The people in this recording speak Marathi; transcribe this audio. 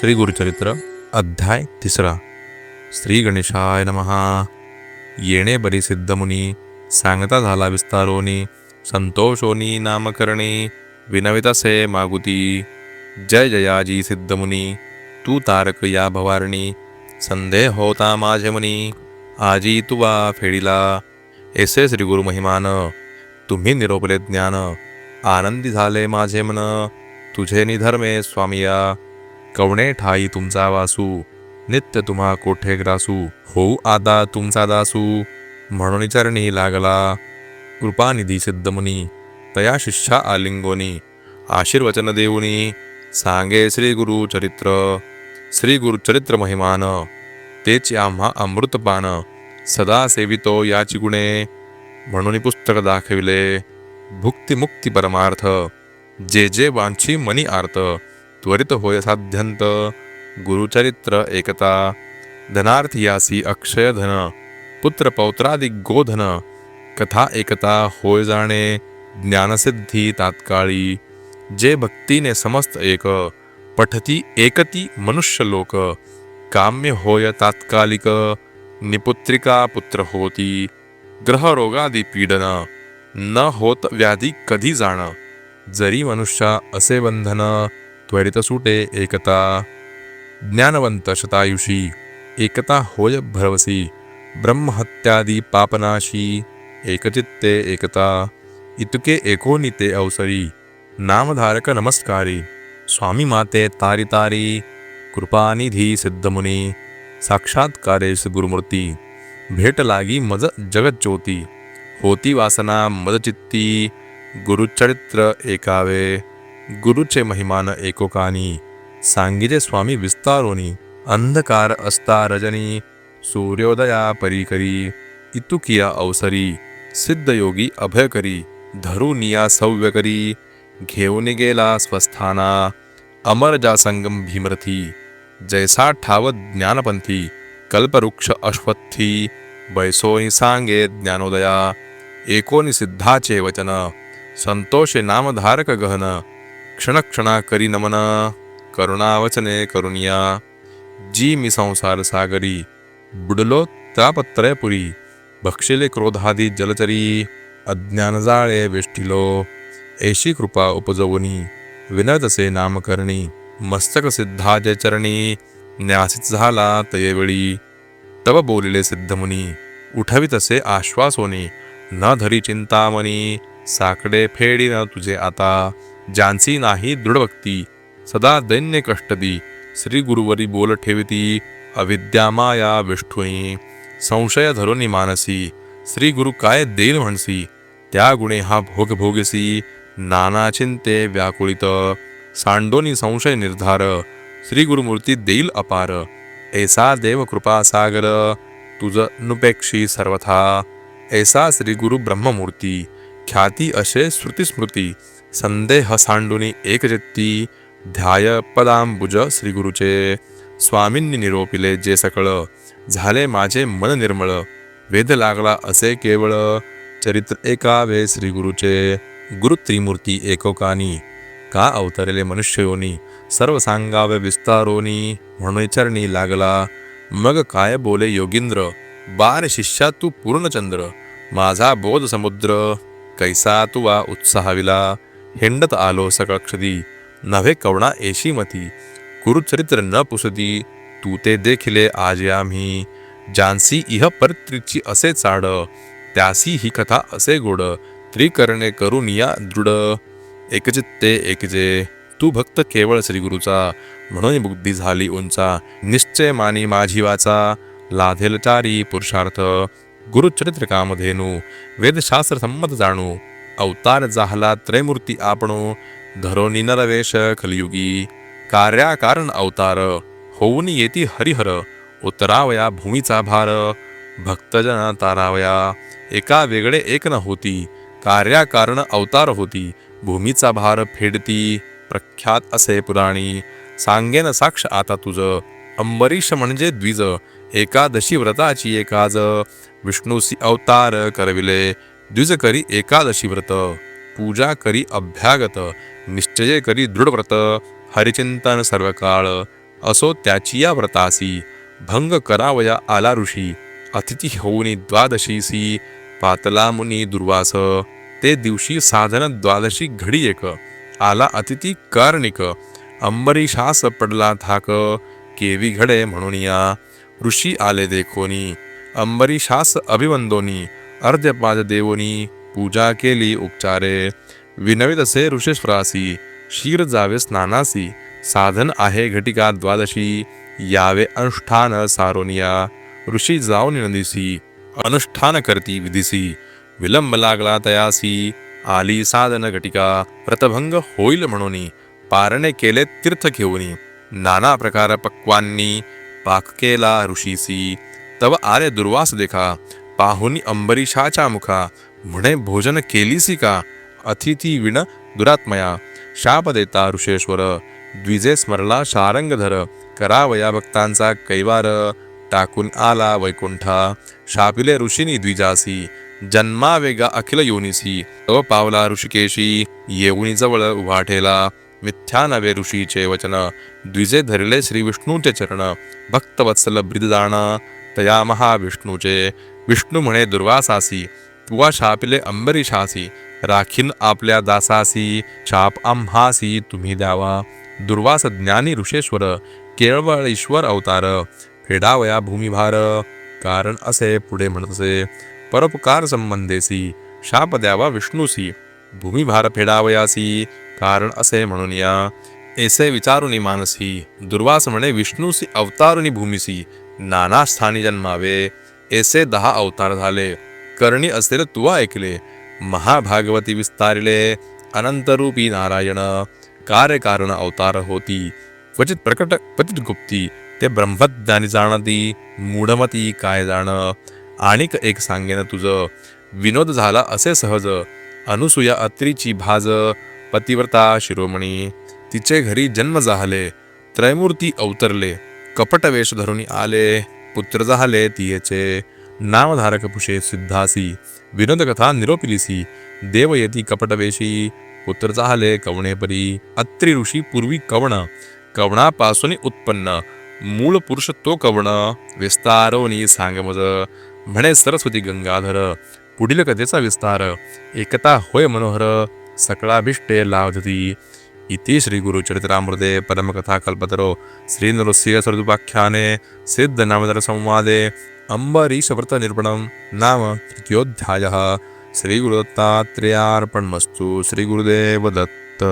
श्री गुरुचरित्र अध्याय तिसरा. श्री गणेशाय नमहा. येणे बरी सिद्धमुनी सांगता झाला विस्तारोनी संतोषोनी नामकरणे विनवितसे मागुती. जय जयाजी सिद्धमुनी तू तारक या भवारणी संदेह होता माझे मुनी. आजी तुवा फेडिला. एसे श्री गुरु महिमान तुम्ही निरोपले ज्ञान. आनंदी झाले माझे मन. तुझे निधर्मे स्वामिया. कवणे ठाई तुमचा वासू नित्य तुम्हा कोठे ग्रासू होऊ आता तुमचा दासू म्हणून चरणी लागला. कृपानिधी सिद्धमुनी तया शिष्या आलिंगोनी आशीर्वचन देऊनी सांगे श्री गुरु चरित्र श्री गुरुचरित्र महिमान तेच आम्हा अमृतपान सदा सेवितो याची गुणे म्हणून पुस्तक दाखविले. भुक्तिमुक्ती परमार्थ जे जे वांछी मनी आर्थ त्वरित होय साध्यंत. गुरुचरित्र एकता. धनार्थियासी अक्षय धन पुत्र पौत्रादि गोधन. कथा एकता होय जाणे. ज्ञानसिद्धी तात्काळी. जे भक्तीने समस्त एक. पठती एकती मनुष्य लोक. काम्य होय तात्कालिक. निपुत्रिका पुत्र होती. ग्रहरोगादी पीडन. न होत व्याधी कधी जाण. जरी मनुष्या असे बंधन. त्वरित सुटे एकता। ज्ञानवंत शतायुषी एकता होय भरवसी। ब्रह्महत्यादी पापनाशी एकचित्ते एकता। इतके एकोनिते अवसरी। नामधारक नमस्कारी। स्वामी माते तारी तारी। कृपानिधी सिद्धमुनी। साक्षात्कारेश गुरुमूर्ती भेट लागी मज जगज्योती। होती वासना मदचित्ती गुरुचरित्र एकावे। गुरुचे महिमान एकोकानी सांगिजे स्वामी विस्तारोनी अंधकार असता रजनी सूर्योदया परीकरी इतुकिया अवसरी सिद्धयोगी अभयकरी धरुनिया सव्यकरी घेऊन गेला स्वस्थाना अमर जा संगम भीमरथी जैसा ठाव ज्ञानपंथी कल्पवृक्ष अश्वत्थी बैसोनी सांगे ज्ञानोदया एकोनी सिद्धाचे वचन संतोषे नामधारक गहन क्षणक्षणा करी नमन करुणावचने करुणिया। जी मी संसार सागरी बुडलो तापत्रयपुरी भक्षिले क्रोधादी जलचरी अज्ञान जाळे वेष्टिलो। ऐशी कृपा उपजवनी विनतसे नामकरणी। मस्तक सिद्धाचे चरणी न्यासित झाला तयेवेळी। तव बोलिले सिद्धमुनी उठवितसे आश्वासोनी। न धरी चिंतामणी साकडे फेडी न तुझे आता। ज्यांची नाही दृढभक्ती सदा दैन्य कष्टदी श्री गुरुवरी बोल ठेविती अविद्यामाया विष्ठुई संशय धरोनी मानसी श्री गुरु काय देईल म्हणसी त्या गुणे हा भोग भोगसी नाना चिंते व्याकुळित सांडोनी संशय निर्धार श्री गुरुमूर्ती देईल अपार ऐसा देव कृपा सागर तुझ नुपेक्षी सर्वथा ऐसा श्री गुरु ब्रह्ममूर्ती ख्याती असे श्रुतिस्मृती संदेह सांडुनी एकचित्ती ध्याय पदांबुज श्रीगुरुचे। स्वामींनी निरोपिले जे सकळ झाले माझे मन निर्मळ। वेद लागला असे केवळ चरित्र एकावे श्रीगुरुचे। गुरु त्रिमूर्ती एकोकानी का अवतरले मनुष्ययोनी सर्व सांगावे विस्तारोनी म्हणून चरणी लागला। मग काय बोले योगींद्र? बार शिष्या तू पूर्णचंद्र माझा बोध समुद्र कैसा तुवा उत्साहाविला? हेंडत आलो सकळक्षदी नव्हे कवणा एशीमती कुरुचरित्र न पुसदी तू ते देखिले आज आम्ही जानसी इह परत्रिची असे चाड त्यासी ही कथा असे गोड त्रिकरणे करून या दृढ एकचित्ते एकजे तू भक्त केवळ श्रीगुरूचा म्हणून बुद्धी झाली उंचा निश्चय मानी माझी वाचा लाधेलचारी पुरुषार्थ गुरुचरित्र कामधेनू वेदशास्त्र संमत जाणू अवतार झाला त्रयमूर्ती आपणू धरोनी नरवेश कलियुगी कार्याकारण अवतार होऊन येती हरिहर उतरावया भूमीचा भार। भक्तजन तारावया एका वेगळे एक न होती। कार्याकारण अवतार होती भूमीचा भार फेडती। प्रख्यात असे पुराणी सांगेन साक्ष आता तुझ। अंबरीश म्हणजे द्विज एकादशी व्रताची एकाज। विष्णूसी अवतार करविले द्विज करी एकादशी व्रत पूजा करी अभ्यागत निश्चय करी दृढव्रत हरिचिंतन सर्व काळ असो त्याची या व्रतासी भंग करावया आला ऋषी अतिथी होऊनी द्वादशीसी पातला मुनी दुर्वास ते दिवशी साधन द्वादशी घडी एक आला अतिथी कार्णिक अंबरीशास पडला थाक केवी घडे म्हणून या ऋषी आले देखोनी अंबरीशास अभिवंदोनी अर्ध्यपाद देवोनी पूजा केली उपचारे. विनवित असे ऋषेश्वरासी क्षीर जावे स्नानासी. साधन आहे घटिका द्वादशी. यावे अनुष्ठान सारोनिया. ऋषी जाऊन नदीसी अनुष्ठान करती विधीसी. विलंब लागला तयासी. आली साधन घटिका व्रतभंग होईल म्हणून. पारणे केले तीर्थ घेऊनी. नाना प्रकार पक्वांनी. पाक केला ऋषीसी. तव आरे दुर्वास देखा. पाहुनी अंबरीशाच्या मुखा. म्हणे भोजन केलीसी का? अतिथी विण दुरात्मया. शाप देता ऋषेश्वर. द्विजे स्मरला शारंगधर. करावया भक्तांचा कैवार. टाकून आला वैकुंठा. शापिले ऋषीनी द्विजासी. जन्मा वेगा अखिल योनिसी. अव पावला ऋषिकेशी. येऊनी जवळ उभा ठेला मिथ्या नवे ऋषीचे वचन. द्विजे धरले श्री विष्णूचे चरण. भक्तवत्सल ब्रिददान तया महाविष्णूचे. विष्णू म्हणे दुर्वासासी तुवा शापिले अंबरीशासी राखीन आपल्या दासासी शाप आम्हासी तुम्ही द्यावा. दुर्वास ज्ञानी ऋषेश्वर केळवळ ईश्वर अवतार फेडावया भूमिभार कारण असे पुढे म्हणतसे परोपकार संबंधेसी शाप द्यावा विष्णूसी भूमिभार फेडावयासी कारण असे म्हणून या. ऐसे विचारुनी मानसी दुर्वास म्हणे विष्णूसी अवतारुनी भूमिसी नाना स्थानी जन्मावे. ऐसे दहा अवतार झाले. करणी असलेले तुवा ऐकले. महाभागवती विस्तारिले अनंतरूपी नारायण कार्यकारण अवतार होती. क्वचित प्रकट क्वचित गुप्ती ते ब्रह्मज्ञानी जाणती मूढमती काय जाण? आणिक एक सांगेन तुझं. विनोद झाला असे सहज. अनुसूया अत्रीची भाज पतिव्रता शिरोमणी. तिचे घरी जन्म झाले. त्रयमूर्ती अवतरले. कपट वेश धरून आले. पुत्र झाले तियेचे नामधारक पुषे सिद्धासी विनोदकथा निरोपिलीसी देव येती कपटवेशी पुत्र जाहले कवणेपरी अत्रि ऋषी पूर्वी कवण कवणापासून उत्पन्न मूळ पुरुष तो कवण विस्तारोनी सांगमज म्हणे सरस्वती गंगाधर पुढील कथेचा विस्तार एकता होय मनोहर सकळाभिष्टे लावधती ಇತಿ ಶ್ರೀ ಗುರು ಚರಿತ್ರಾಮೃತೆ ಪರಮ ಕಥಾ ಕಲ್ಪತರು ಶ್ರೀ ನೃಸಿಯ ಸೃದುಪಾಖ್ಯಾನೆ ಸಿದ್ಧ ನಾಮದರ ಸಂವಾದೆ ಅಂಬರೀಶ ವ್ರತ ನಿರ್ಪಣಂ ನಾಮ ತೃತೀಯೋಧ್ಯಾಯ ಶ್ರೀ ಗುರುದತ್ತಾತ್ರೇಯಾರ್ಪಣ್ಮಸ್ತು ಶ್ರೀ ಗುರುದೇವ ದತ್ತ